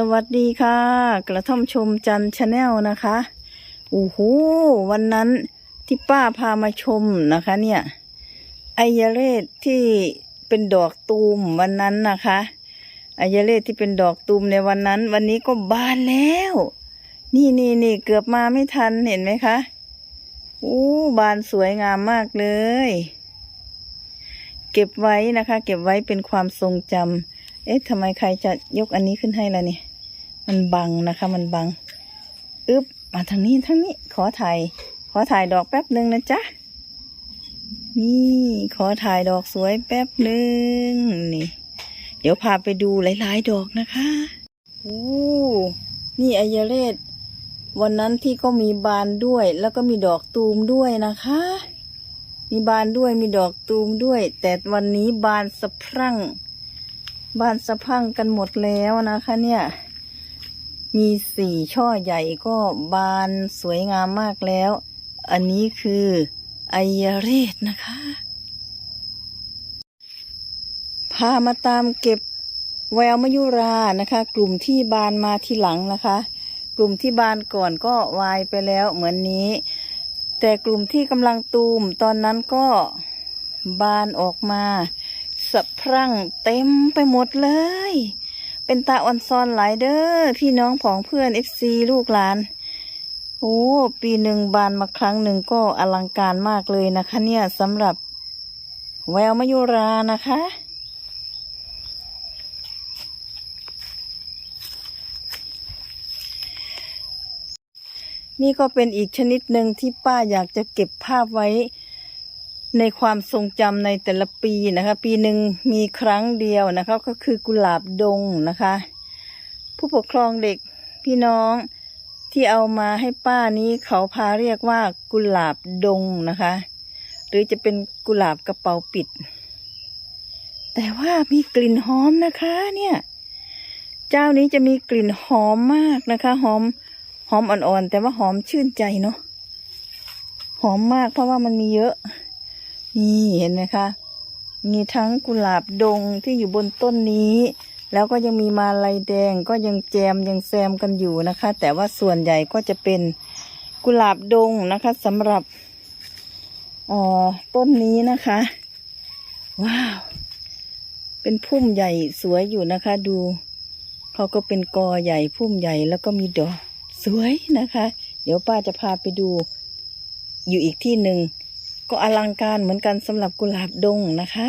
สวัสดีค่ะ กระท่อมชมจันชาแนลนะคะโอ้โหวันนั้นที่ป้าพามาชมนะคะ เนี่ยไอยาเรศที่เป็นดอกตูมวันนั้นนะคะไอยาเรศที่เป็นดอกตูมในวันนั้น วันนี้ก็บานแล้ว นี่นี่นี่เกือบมาไม่ทันเห็นไหมคะโอ้บานสวยงามมากเลย เก็บไว้นะคะ เก็บไว้เป็นความทรงจำ เอ๊ะทำไมใครจะยกอันนี้ขึ้นให้ล่ะนี่ มันบังนะคะ มันบัง อึ๊บมาทางนี้ทางนี้ ขอถ่าย ขอถ่ายดอกแป๊บหนึ่งนะจ๊ะ นี่ ขอถ่ายดอกสวยแป๊บหนึ่งนี่ เดี๋ยวพาไปดูหลาย ๆ ดอกนะคะโอ้นี่อายเรศวันนั้นที่ก็มีบานด้วย แล้วก็มีดอกตูมด้วยนะคะ มีบานด้วยมีดอกตูมด้วย แต่วันนี้บานสะพรั่ง บานสะพังกันหมดแล้วนะคะ เนี่ย มีสี่ช่อใหญ่ก็บานสวยงามมากแล้ว อันนี้คือไอยเรศนะคะ พามาตามเก็บแววมยุรานะคะ กลุ่มที่บานมาทีหลังนะคะ กลุ่มที่บานก่อนก็วายไปแล้วเหมือนนี้ แต่กลุ่มที่กำลังตูมตอนนั้นก็บานออกมา สะพรั่งเต็มไปหมดเลย เป็นตาอ่อนซอนหลายเด้อพี่น้องผองเพื่อนเอฟซีลูกหลาน โอ้ปีหนึ่งบานมาครั้งหนึ่งก็อลังการมากเลยนะคะ เนี่ยสำหรับแววมยุรานะคะนี่ก็เป็นอีกชนิดหนึ่งที่ป้าอยากจะเก็บภาพไว้ ในความทรงจำในแต่ละปีนะคะ ปีหนึ่งมีครั้งเดียวนะคะ ก็คือกุหลาบดงนะคะ ผู้ปกครองเด็กพี่น้องที่เอามาให้ป้านี้เขาพาเรียกว่ากุหลาบดงนะคะ หรือจะเป็นกุหลาบกระเป๋าปิด แต่ว่ามีกลิ่นหอมนะคะเนี่ยเจ้านี้จะมีกลิ่นหอมมากนะคะ หอมหอมอ่อนๆแต่ว่าหอมชื่นใจเนาะหอมมากเพราะว่ามันมีเยอะ นี่เห็นไหมคะ มีทั้งกุหลาบดงที่อยู่บนต้นนี้ แล้วก็ยังมีมาลัยแดงก็ยังแจมยังแซมกันอยู่นะคะ แต่ว่าส่วนใหญ่ก็จะเป็นกุหลาบดงนะคะสำหรับออต้นนี้นะคะ ว้าว เป็นพุ่มใหญ่สวยอยู่นะคะ ดูเขาก็เป็นกอใหญ่พุ่มใหญ่แล้วก็มีดอกสวยนะคะ เดี๋ยวป้าจะพาไปดูอยู่อีกที่หนึ่ง ก็อลังการเหมือนกันสำหรับกุหลาบดงนะคะ